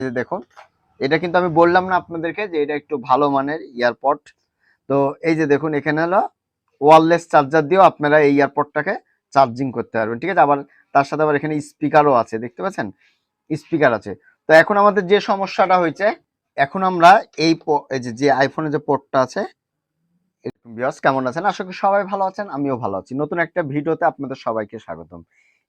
যে দেখুন এটা কিন্তু আমি বললাম না আপনাদেরকে যে এটা একটু ভালো মানের ইয়ারপড তো এই যে দেখুন, এখানে হলো ওয়ারলেস চার্জার দিয়েও আপনারা এই ইয়ারপডটাকে চার্জিং করতে পারবেন, ঠিক আছে? আবার তার সাথে আবার এখানে স্পিকারও আছে, দেখতে পাচ্ছেন? স্পিকার আছে। তো এখন আমাদের যে সমস্যাটা হয়েছে, এখন আমরা এই যে যে আইফোনের যে পোর্টটা আছে বিয়স কেমন আছেন? আশা করি সবাই ভালো আছেন, আমিও ভালো আছি। নতুন একটা ভিডিওতে আপনাদের সবাইকে স্বাগতম।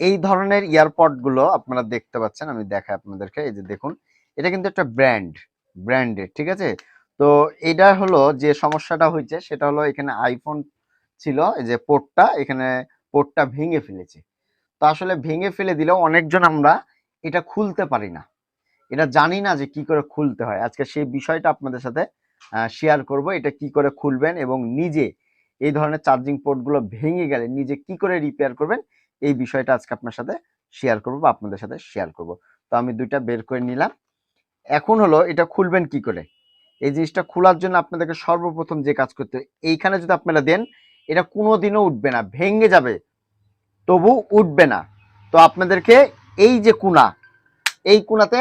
এই ধরনের ইয়ারপডগুলো আপনারা দেখতে পাচ্ছেন, আমি দেখাই আপনাদেরকে। এই যে দেখুন এটা কিন্তু একটা ব্র্যান্ড ব্র্যান্ডের ঠিক আছে? তো এটা হলো যে সমস্যাটা হয়েছে, সেটা হলো এখানে আইফোন ছিল যে পোর্টটা, এখানে পোর্টটা ভেঙে ফেলেছে। তো আসলে ভেঙে ফেলে দিলেও অনেকজন আমরা এটা খুলতে পারি না। এটা জানি না যে কি করে খুলতে হয়। আজকে সেই বিষয়টা আপনাদের সাথে শেয়ার করব, এটা কি করে খুলবেন এবং নিজে এই ধরনের চার্জিং পোর্টগুলো ভেঙে গেলে নিজে কি করে রিপেয়ার করবেন, এই বিষয়টা আজকে আপনার সাথে শেয়ার করব বা আপনাদের সাথে শেয়ার করব। তো আমি দুইটা বের করে নিলাম। এখন হলো এটা খুলবেন কি করে? এই জিনিসটা খোলার জন্য আপনাদেরকে সর্বপ্রথম যে কাজ করতে এইখানে যদি আপনারা দেন, এটা কোনোদিনও উঠবে না, ভেঙে যাবে, তবু উঠবে না। তো আপনাদেরকে এই যে কুনা, এই কুনাতে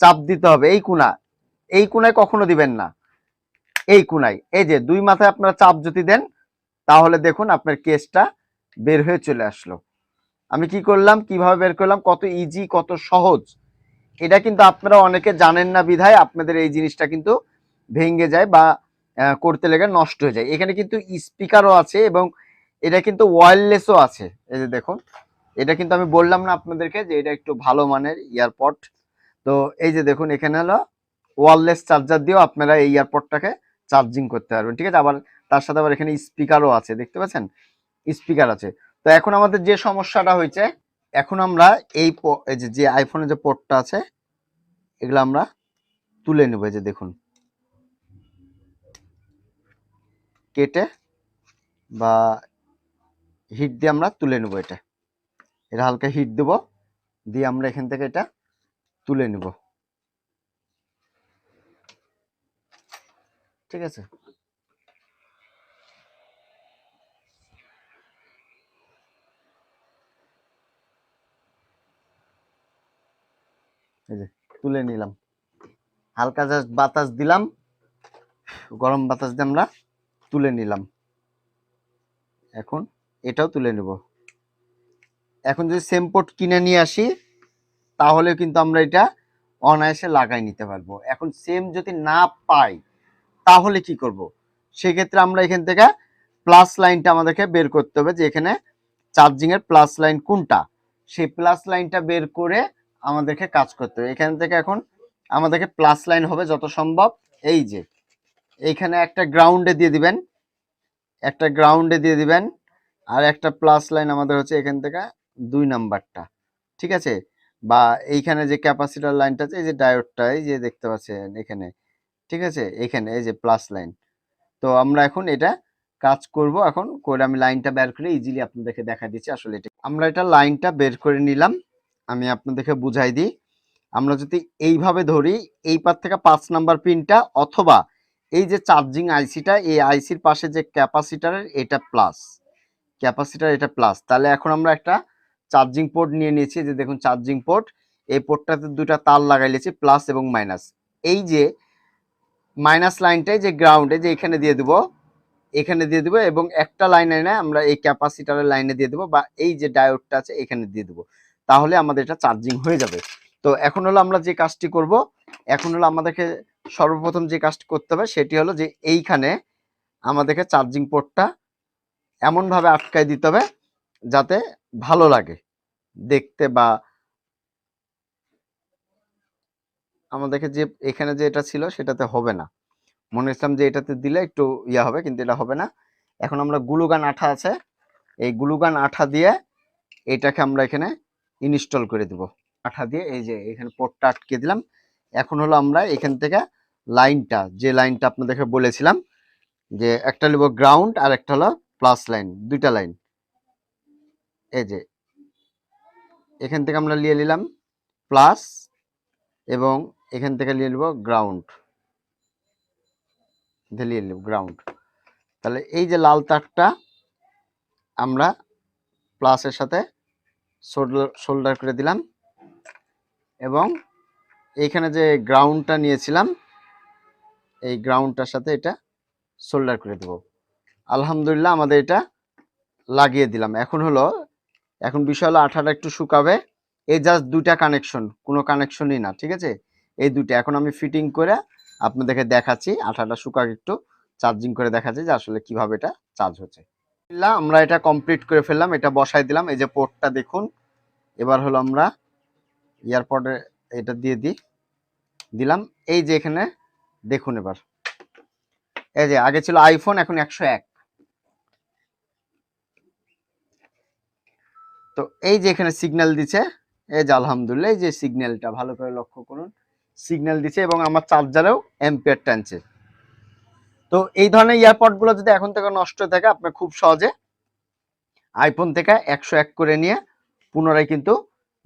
চাপ দিতে হবে, এই কুনা, এই কুনায় কখনো দিবেন না, এই কুনায়। এই যে দুই মাথায় আপনারা চাপ যদি দেন, তাহলে দেখুন আপনার কেসটা বের হয়ে চলে আসলো। আমি কি করলাম, কীভাবে বের করলাম, কত ইজি কত সহজ এটা কিন্তু আপনারা অনেকে জানেন না বিধায় আপনাদের এই জিনিসটা কিন্তু ভেঙে যায় বা করতে লেগে নষ্ট হয়ে যায়। এখানে কিন্তু স্পিকারও আছে এবং এটা কিন্তু ওয়্যারলেসও আছে। এই যে দেখুন, এটা কিন্তু আমি বললাম না আপনাদেরকে যে এটা একটু ভালো মানের ইয়ারপড তো এই যে দেখুন, এখানে হলো ওয়্যারলেস চার্জার দিয়েও আপনারা এই ইয়ারপডটাকে চার্জিং করতে পারবেন। ঠিক আছে? আবার তার সাথে আবার এখানে স্পিকারও আছে, দেখতে পাচ্ছেন? স্পিকার আছে। তো এখন আমাদের যে সমস্যাটা হয়েছে এখন আমরা এই যে আইফোনের যে পোর্টটা আছে, এগুলো আমরা তুলে নেব যে দেখুন। কেটে বা হিট দিয়ে আমরা তুলে নেব এটা। এটা হালকা হিট দেব, দিয়ে আমরা এখান থেকে এটা তুলে নেব। ঠিক আছে? এই যে, তুলে নিলাম। হালকা জাস্ট বাতাস দিলাম। গরম বাতাস দিয়ে আমরা তুলে নিলাম। এখন এটাও তুলে নেব। এখন যদি সেম পোর্ট কিনে নিয়ে আসি, তাহলে কিন্তু আমরা এটা অনায়াসে লাগাই নিতে পারব। এখন সেম যদি না পাই, তাহলে কি করব? সেক্ষেত্রে আমরা এখান থেকে প্লাস লাইনটা আমাদেরকে বের করতে হবে যে এখানে চার্জিং এর প্লাস লাইন কোনটা? সেই প্লাস লাইনটা বের করে আমাদেরকে কাজ করতে হবে। এখান থেকে এখন আমাদেরকে প্লাস লাইন হবে যত সম্ভব। এই যে, এইখানে একটা গ্রাউন্ডে দিয়ে দিবেন। একটা গ্রাউন্ডে দিয়ে দিবেন। আর একটা প্লাস লাইন আমাদের হচ্ছে এখান থেকে দুই নাম্বারটা। ঠিক আছে? বা এইখানে যে ক্যাপাসিটার লাইনটা আছে, এই যে ডায়োডটা এই যে দেখতে পাচ্ছেন এখানে। ঠিক আছে? এখানে, এই যে প্লাস লাইন তো আমরা এখন এটা কাজ করব এখন। করে আমি লাইনটা বের করে ইজিলি আপনাদেরকে দেখা দিচ্ছি। আসলে এটা আমরা এটা লাইনটা বের করে নিলাম। আমি আপনাদেরকে বুঝাই দিই। আমরা যদি এইভাবে ধরি, এই পার থেকে পাঁচ নাম্বার পিনটা অথবা এই যে চার্জিং আইসিটা, এই আইসির পাশে যে ক্যাপাসিটারের, এটা প্লাস। ক্যাপাসিটার, এটা প্লাস। তাহলে এখন আমরা একটা চার্জিং পোর্ট নিয়ে নিয়েছি, যে দেখুন চার্জিং পোর্ট, এই পোর্টটাতে দুটা তার লাগাই নিয়েছি, প্লাস এবং মাইনাস। এই যে মাইনাস লাইনটাই যে গ্রাউন্ডে যে এখানে দিয়ে দেবো, এখানে দিয়ে দেবো এবং একটা লাইনে এনে আমরা এই ক্যাপাসিটারের লাইনে দিয়ে দেবো বা এই যে ডায়োডটা আছে, এখানে দিয়ে দেবো। তাহলে আমাদের এটা চার্জিং হয়ে যাবে। তো এখন হলো আমরা যে কাজটি করব, এখন হলো আমাদেরকে সর্বপ্রথম যে কাজটি করতে হবে সেটি হলো যে এইখানে আমাদেরকে চার্জিং পোর্টটা এমনভাবে আটকায় দিতে হবে যাতে ভালো লাগে। দেখতে বা আমাদেরকে যে এখানে যে এটা ছিল সেটাতে হবে না। মনে হচ্ছিলাম যে এটাতে দিলে একটু ইয়া হবে, কিন্তু এটা হবে না। এখন আমরা গ্লুগান আঠা আছে। এই গ্লুগান আঠা দিয়ে এটাকে আমরা এখানে ইনস্টল করে দিব। আঠা দিয়ে এই যে এখানে পোর্টটা আটকে দিলাম। এখন হলো আমরা এখান থেকে লাইনটা, যে লাইনটা আপনাদেরকে বলেছিলাম, যে একটা নেব গ্রাউন্ড আর একটা হলো প্লাস লাইন দুইটা লাইন এই যে, এখান থেকে আমরা নিয়ে নিলাম প্লাস এবং এখান থেকে নিয়ে নেব গ্রাউন্ড নিয়ে নেব গ্রাউন্ড তাহলে এই যে লাল তারটা আমরা প্লাসের সাথে শোল্ডার করে দিলাম। এবং এইখানে যে গ্রাউন্ডটা নিয়েছিলাম, এই গ্রাউন্ডটার সাথে এটা সোল্ডার করে দেব। আলহামদুলিল্লাহ আমাদের এটা লাগিয়ে দিলাম। এখন হলো, এখন বিষয় হলো আঠাটা একটু শুকাবে। এই জাস্ট দুইটা কানেকশন কোনো কানেকশনই না, ঠিক আছে? এই দুইটা। এখন আমি ফিটিং করে আপনাদেরকে দেখাচ্ছি, আঠাটা শুকাক একটু চার্জিং করে দেখাচ্ছি যে আসলে কীভাবে এটা চার্জ হচ্ছে। আমরা এটা কমপ্লিট করে ফেললাম, এটা বসাই দিলাম, এই যে পোর্টটা দেখুন। এবার হলো আমরা এয়ারপোর্টে এটা দিয়ে দিই, দিলাম। এই যে এখানে, দেখুন এবার। এই যে, আগে ছিল আইফোন এখন একশো এক। তো এই যে এখানে সিগন্যাল দিছে, এই যে আলহামদুলিল্লাহ, এই যে সিগন্যালটা ভালো করে লক্ষ্য করুন। সিগন্যাল দিছে এবং আমার চার্জারেও এম্পিয়ার টানছে। তো এই ধরনের ইয়ারপডগুলো যদি এখন থেকে নষ্ট হয়ে থাকে আপনি খুব সহজে আইফোন থেকে একশো এক করে নিয়ে পুনরায় কিন্তু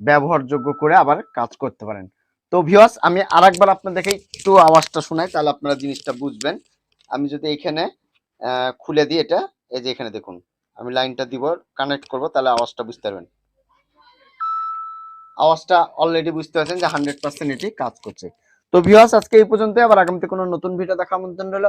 ব্যবহারযোগ্য করে আবার কাজ করতে পারেন। তো ভিওয়াস আমি আরেকবার আপনাদেরকে একটু আওয়াজটা শোনাই, তাহলে আপনারা জিনিসটা বুঝবেন। আমি যদি এখানে খুলে দিই এটা, এই যে এখানে দেখুন, আমি লাইনটা দিব কানেক্ট করব, তাহলে আওয়াজটা বুঝতে পারবেন। আওয়াজটা অলরেডি বুঝতে পারছেন যে হান্ড্রেড পার্সেন্ট এটি কাজ করছে। তো ভিওয়াস আজকে এই পর্যন্ত আবার আগামীতে কোনো নতুন ভিডিও দেখা আমন্ত্রণ রইল।